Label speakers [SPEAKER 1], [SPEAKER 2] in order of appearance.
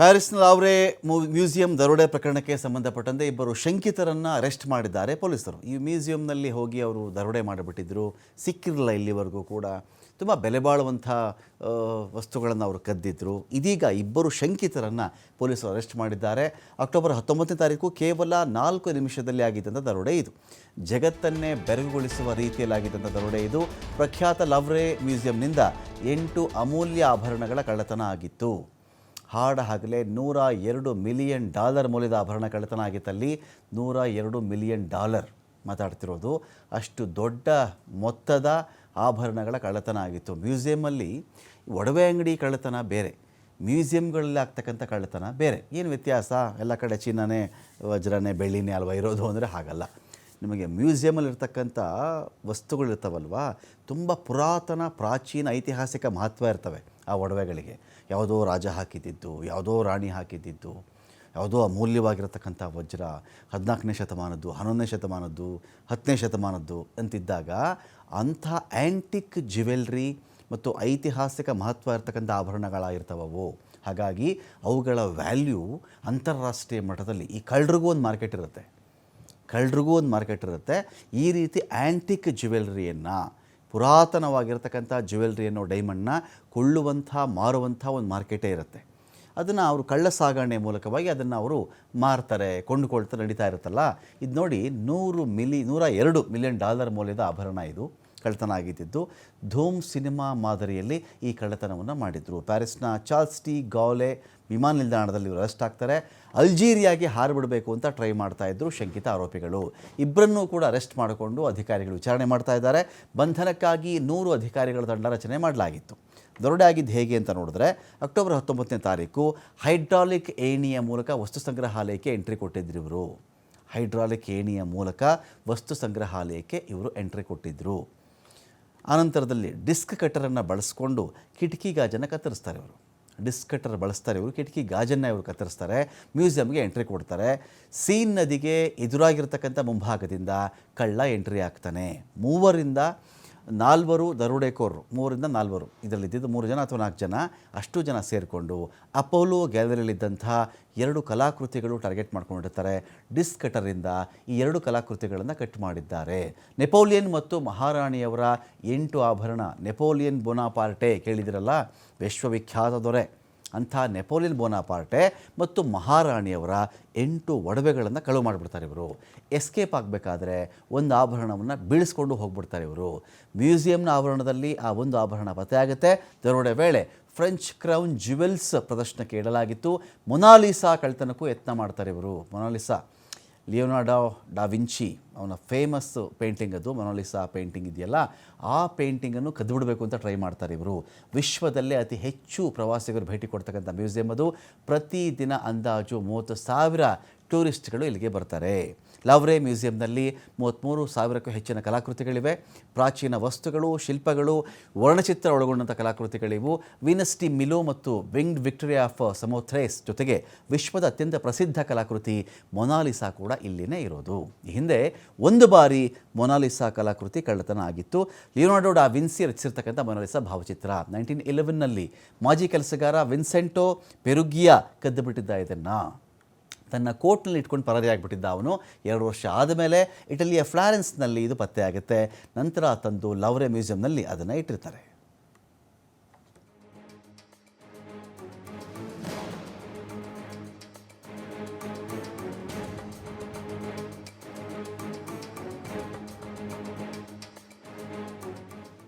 [SPEAKER 1] ಪ್ಯಾರಿಸ್ನ ಲಾವ್ರೆ museum ದರೋಡೆ ಪ್ರಕರಣಕ್ಕೆ ಸಂಬಂಧಪಟ್ಟಂತೆ ಇಬ್ಬರು ಶಂಕಿತರನ್ನು ಅರೆಸ್ಟ್ ಮಾಡಿದ್ದಾರೆ ಪೊಲೀಸರು. ಈ ಮ್ಯೂಸಿಯಂನಲ್ಲಿ ಹೋಗಿ ಅವರು ದರೋಡೆ ಮಾಡಿಬಿಟ್ಟಿದ್ರು. ಸಿಕ್ಕಿರಲಿಲ್ಲ ಇಲ್ಲಿವರೆಗೂ ಕೂಡ. ತುಂಬ ಬೆಲೆ ಬಾಳುವಂಥ ವಸ್ತುಗಳನ್ನು ಅವರು ಕದ್ದಿದ್ರು. ಇದೀಗ ಇಬ್ಬರು ಶಂಕಿತರನ್ನು ಪೊಲೀಸರು ಅರೆಸ್ಟ್ ಮಾಡಿದ್ದಾರೆ. ಅಕ್ಟೋಬರ್ ಹತ್ತೊಂಬತ್ತನೇ ತಾರೀಕು ಕೇವಲ ನಾಲ್ಕು ನಿಮಿಷದಲ್ಲಿ ಆಗಿದ್ದಂಥ ದರೋಡೆ ಇದು. ಜಗತ್ತನ್ನೇ ಬೆರಗುಗೊಳಿಸುವ ರೀತಿಯಲ್ಲಿ ಆಗಿದ್ದಂಥ ದರೋಡೆ ಇದು. ಪ್ರಖ್ಯಾತ ಲವ್ರೆ ಮ್ಯೂಸಿಯಂನಿಂದ ಎಂಟು ಅಮೂಲ್ಯ ಆಭರಣಗಳ ಕಳ್ಳತನ ಆಗಿತ್ತು. ಹಾಡ ಹಗಲೇ ನೂರ ಎರಡು ಮಿಲಿಯನ್ ಡಾಲರ್ ಮೌಲ್ಯದ ಆಭರಣ ಕಳೆತನ ಆಗಿತ್ತಲ್ಲಿ ನೂರ ಎರಡು ಮಿಲಿಯನ್ ಡಾಲರ್ ಮಾತಾಡ್ತಿರೋದು. ಅಷ್ಟು ದೊಡ್ಡ ಮೊತ್ತದ ಆಭರಣಗಳ ಕಳ್ಳತನ ಆಗಿತ್ತು ಮ್ಯೂಸಿಯಮಲ್ಲಿ ಒಡವೆ ಅಂಗಡಿ ಕಳ್ಳತನ ಬೇರೆ, ಮ್ಯೂಸಿಯಮ್ಗಳಲ್ಲಿ ಆಗ್ತಕ್ಕಂಥ ಕಳ್ಳತನ ಬೇರೆ. ಏನು ವ್ಯತ್ಯಾಸ? ಎಲ್ಲ ಕಡೆ ಚಿನ್ನನೇ, ವಜ್ರನೇ, ಬೆಳ್ಳಿನೇ ಅಲ್ವಾ ಇರೋದು ಅಂದರೆ ಹಾಗಲ್ಲ. ನಿಮಗೆ ಮ್ಯೂಸಿಯಮಲ್ಲಿರ್ತಕ್ಕಂಥ ವಸ್ತುಗಳಿರ್ತಾವಲ್ವಾ? ತುಂಬ ಪುರಾತನ ಪ್ರಾಚೀನ ಐತಿಹಾಸಿಕ ಮಹತ್ವ ಇರ್ತವೆ. ಆ ಒಡವೆಗಳಿಗೆ. ಯಾವುದೋ ರಾಜ ಹಾಕಿದ್ದಿದ್ದು, ಯಾವುದೋ ರಾಣಿ ಹಾಕಿದ್ದಿದ್ದು, ಯಾವುದೋ ಅಮೂಲ್ಯವಾಗಿರತಕ್ಕಂಥ ವಜ್ರ, ಹದಿನಾಲ್ಕನೇ ಶತಮಾನದ್ದು, ಹನ್ನೊಂದನೇ ಶತಮಾನದ್ದು, ಹತ್ತನೇ ಶತಮಾನದ್ದು ಅಂತಿದ್ದಾಗ ಅಂಥ ಆ್ಯಂಟಿಕ್ ಜ್ಯುವೆಲ್ರಿ ಮತ್ತು ಐತಿಹಾಸಿಕ ಮಹತ್ವ ಇರತಕ್ಕಂಥ ಆಭರಣಗಳಾಗಿರ್ತಾವೋ ಹಾಗಾಗಿ ಅವುಗಳ ವ್ಯಾಲ್ಯೂ ಅಂತಾರಾಷ್ಟ್ರೀಯ ಮಟ್ಟದಲ್ಲಿ, ಈ ಕಳ್ಳರಿಗೂ ಒಂದು ಮಾರ್ಕೆಟ್ ಇರುತ್ತೆ. ಕಳ್ಳರಿಗೂ ಒಂದು ಮಾರ್ಕೆಟ್ ಇರುತ್ತೆ. ಈ ರೀತಿ ಆ್ಯಂಟಿಕ್ ಜ್ಯುವೆಲ್ರಿಯನ್ನು ಪುರಾತನವಾಗಿರ್ತಕ್ಕಂಥ ಜ್ಯುವೆಲ್ರಿಯನ್ನು ಡೈಮಂಡ್ನ ಕೊಳ್ಳುವಂಥ, ಮಾರುವಂಥ ಒಂದು ಮಾರ್ಕೆಟೇ ಇರುತ್ತೆ. ಅದನ್ನು ಅವರು ಕಳ್ಳ ಸಾಗಣೆ ಮೂಲಕವಾಗಿ ಅದನ್ನು ಅವರು ಮಾರ್ತಾರೆ ಕೊಂಡುಕೊಳ್ತಾ ನಡೀತಾ ಇರುತ್ತಲ್ಲ. ಇದು ನೋಡಿ ನೂರು ಮಿಲಿ, ನೂರ ಎರಡು ಮಿಲಿಯನ್ ಡಾಲರ್ ಮೌಲ್ಯದ ಆಭರಣ ಇದು. ಕಳ್ಳತನ ಆಗಿದ್ದಿದ್ದು ಧೂಮ್ ಸಿನಿಮಾ ಮಾದರಿಯಲ್ಲಿ ಈ ಕಳ್ಳತನವನ್ನು ಮಾಡಿದರು. ಪ್ಯಾರಿಸ್ನ ಚಾರ್ಲ್ಸ್ ಟಿ. ಗಾಲೆ ವಿಮಾನ ನಿಲ್ದಾಣದಲ್ಲಿ ಇವರು ಅರೆಸ್ಟ್ ಆಗ್ತಾರೆ. ಅಲ್ಜೀರಿಯಾಗೆ ಹಾರಿಬಿಡಬೇಕು ಅಂತ ಟ್ರೈ ಮಾಡ್ತಾ ಇದ್ದರು ಶಂಕಿತ ಆರೋಪಿಗಳು. ಇಬ್ಬರನ್ನೂ ಕೂಡ ಅರೆಸ್ಟ್ ಮಾಡಿಕೊಂಡು ಅಧಿಕಾರಿಗಳು ವಿಚಾರಣೆ ಮಾಡ್ತಾ ಇದ್ದಾರೆ. ಬಂಧನಕ್ಕಾಗಿ ನೂರು ಅಧಿಕಾರಿಗಳ ತಂಡ ರಚನೆ ಮಾಡಲಾಗಿತ್ತು. ದರೋಡೆ ಆಗಿದ್ದು ಹೇಗೆ ಅಂತ ನೋಡಿದ್ರೆ, ಅಕ್ಟೋಬರ್ ಹತ್ತೊಂಬತ್ತನೇ ತಾರೀಕು ಹೈಡ್ರಾಲಿಕ್ ಏಣಿಯ ಮೂಲಕ ವಸ್ತು ಸಂಗ್ರಹಾಲಯಕ್ಕೆ ಎಂಟ್ರಿ ಕೊಟ್ಟಿದ್ರು ಇವರು. ಹೈಡ್ರಾಲಿಕ್ ಏಣಿಯ ಮೂಲಕ ವಸ್ತು ಸಂಗ್ರಹಾಲಯಕ್ಕೆ ಇವರು ಎಂಟ್ರಿ ಕೊಟ್ಟಿದ್ದರು ಆನಂತರದಲ್ಲಿ ಡಿಸ್ಕ್ ಕಟ್ಟರನ್ನು ಬಳಸ್ಕೊಂಡು ಕಿಟಕಿ ಗಾಜನ್ನು ಕತ್ತರಿಸ್ತಾರೆ ಇವರು. ಡಿಸ್ಕ್ ಕಟ್ಟರ್ ಬಳಸ್ತಾರೆ ಇವರು, ಕಿಟಕಿ ಗಾಜನ್ನು ಇವರು ಕತ್ತರಿಸ್ತಾರೆ, ಮ್ಯೂಸಿಯಂಗೆ ಎಂಟ್ರಿ ಕೊಡ್ತಾರೆ. ಸೀನ್ ನದಿಗೆ ಎದುರಾಗಿರ್ತಕ್ಕಂಥ ಮುಂಭಾಗದಿಂದ ಕಳ್ಳ ಎಂಟ್ರಿ ಆಗ್ತಾನೆ. ಮೂವರಿಂದ ನಾಲ್ವರು ದರೋಡೆಕೋರರು ಮೂರರಿಂದ ನಾಲ್ವರು. ಇದರಲ್ಲಿದ್ದಿದ್ದು ಮೂರು ಜನ ಅಥವಾ ನಾಲ್ಕು ಜನ, ಅಷ್ಟು ಜನ ಸೇರಿಕೊಂಡು ಅಪೋಲೋ ಗ್ಯಾಲರಿಯಲ್ಲಿದ್ದಂಥ ಎರಡು ಕಲಾಕೃತಿಗಳು ಟಾರ್ಗೆಟ್ ಮಾಡ್ಕೊಂಡಿರ್ತಾರೆ. ಡಿಸ್ಕ್ ಕಟರಿಂದ ಈ ಎರಡು ಕಲಾಕೃತಿಗಳನ್ನು ಕಟ್ ಮಾಡಿದ್ದಾರೆ. ನೆಪೋಲಿಯನ್ ಮತ್ತು ಮಹಾರಾಣಿಯವರ ಎಂಟು ಆಭರಣ, ನೆಪೋಲಿಯನ್ ಬೋನಾಪಾರ್ಟೆ ಕೇಳಿದಿರಲ್ಲ? ವಿಶ್ವವಿಖ್ಯಾತ ದೊರೆ. ಅಂಥ ನೆಪೋಲಿಯನ್ ಬೋನಾಪಾರ್ಟೆ ಮತ್ತು ಮಹಾರಾಣಿಯವರ ಎಂಟು ಒಡವೆಗಳನ್ನು ಕಳುವು ಮಾಡಿಬಿಡ್ತಾರೆ ಇವರು. ಎಸ್ಕೇಪ್ ಆಗಬೇಕಾದ್ರೆ ಒಂದು ಆಭರಣವನ್ನು ಬೀಳಿಸ್ಕೊಂಡು ಹೋಗ್ಬಿಡ್ತಾರೆ ಇವರು. ಮ್ಯೂಸಿಯಂನ ಆವರಣದಲ್ಲಿ ಆ ಒಂದು ಆಭರಣ ಪತ್ತೆಯಾಗುತ್ತೆ ದರೋಡೆ ವೇಳೆ ಫ್ರೆಂಚ್ ಕ್ರೌನ್ ಜ್ಯುವೆಲ್ಸ್ ಪ್ರದರ್ಶನಕ್ಕೆ ಇಡಲಾಗಿತ್ತು. ಮೊನಾಲಿಸಾ ಕಳ್ತನಕ್ಕೂ ಯತ್ನ ಮಾಡ್ತಾರೆ ಇವರು. Mona Lisa ಲಿಯೋನಾಡೋ da Vinci. ಅವನ ಫೇಮಸ್ ಪೇಂಟಿಂಗ್ ಅದು ಮೊನಾಲಿಸಾ ಪೇಂಟಿಂಗ್ ಇದೆಯಲ್ಲ, ಆ ಪೇಂಟಿಂಗನ್ನು ಕದ್ದುಬಿಡಬೇಕು ಅಂತ ಟ್ರೈ ಮಾಡ್ತಾರೆ ಇವರು. ವಿಶ್ವದಲ್ಲೇ ಅತಿ ಹೆಚ್ಚು ಪ್ರವಾಸಿಗರು ಭೇಟಿ ಕೊಡ್ತಕ್ಕಂಥ ಮ್ಯೂಸಿಯಂ ಅದು. ಪ್ರತಿದಿನ ಅಂದಾಜು ಮೂವತ್ತು ಸಾವಿರ ಟೂರಿಸ್ಟ್ಗಳು ಇಲ್ಲಿಗೆ ಬರ್ತಾರೆ. ಲವ್ರೆ ಮ್ಯೂಸಿಯಂನಲ್ಲಿ ಮೂವತ್ತ್ಮೂರು ಸಾವಿರಕ್ಕೂ ಹೆಚ್ಚಿನ ಕಲಾಕೃತಿಗಳಿವೆ. ಪ್ರಾಚೀನ ವಸ್ತುಗಳು, ಶಿಲ್ಪಗಳು, ವರ್ಣಚಿತ್ರ ಒಳಗೊಂಡಂಥ ಕಲಾಕೃತಿಗಳಿವು. ವಿನಸ್ಟಿ ಮಿಲೋ ಮತ್ತು ವಿಂಗ್ಡ್ ವಿಕ್ಟೋರಿಯಾ ಆಫ್ ಸಮೋಥ್ರೇಸ್ ಜೊತೆಗೆ ವಿಶ್ವದ ಅತ್ಯಂತ ಪ್ರಸಿದ್ಧ ಕಲಾಕೃತಿ ಮೊನಾಲಿಸಾ ಕೂಡ ಇಲ್ಲಿನೇ ಇರೋದು. ಹಿಂದೆ ಒಂದು ಬಾರಿ ಮೊನಾಲಿಸಾ ಕಲಾಕೃತಿ ಕಳ್ಳತನ ಆಗಿತ್ತು. ಲಿಯೋನಾರ್ಡೋ ಡಾ ವಿನ್ಸಿ ರಚಿಸಿರ್ತಕ್ಕಂಥ ಮೊನಾಲಿಸಾ ಭಾವಚಿತ್ರ. ನೈನ್ಟೀನ್ ಇಲೆವೆನ್ನಲ್ಲಿ ಮಾಜಿ ಕೆಲಸಗಾರ ವಿನ್ಸೆಂಟೋ ಪೆರುಗಿಯಾ ಕದ್ದುಬಿಟ್ಟಿದ್ದ ಇದನ್ನು. ತನ್ನ ಕೋಟ್ನಲ್ಲಿ ಇಟ್ಕೊಂಡು ಪರಾರಿಯಾಗಿಬಿಟ್ಟಿದ್ದ ಅವನು. ಎರಡು ವರ್ಷ ಆದಮೇಲೆ ಇಟಲಿಯ ಫ್ಲಾರೆನ್ಸ್ನಲ್ಲಿ ಇದು ಪತ್ತೆ ಆಗುತ್ತೆ ನಂತರ ತಂದು ಲವ್ರೆ ಮ್ಯೂಸಿಯಂನಲ್ಲಿ ಅದನ್ನು ಇಟ್ಟಿರ್ತಾರೆ.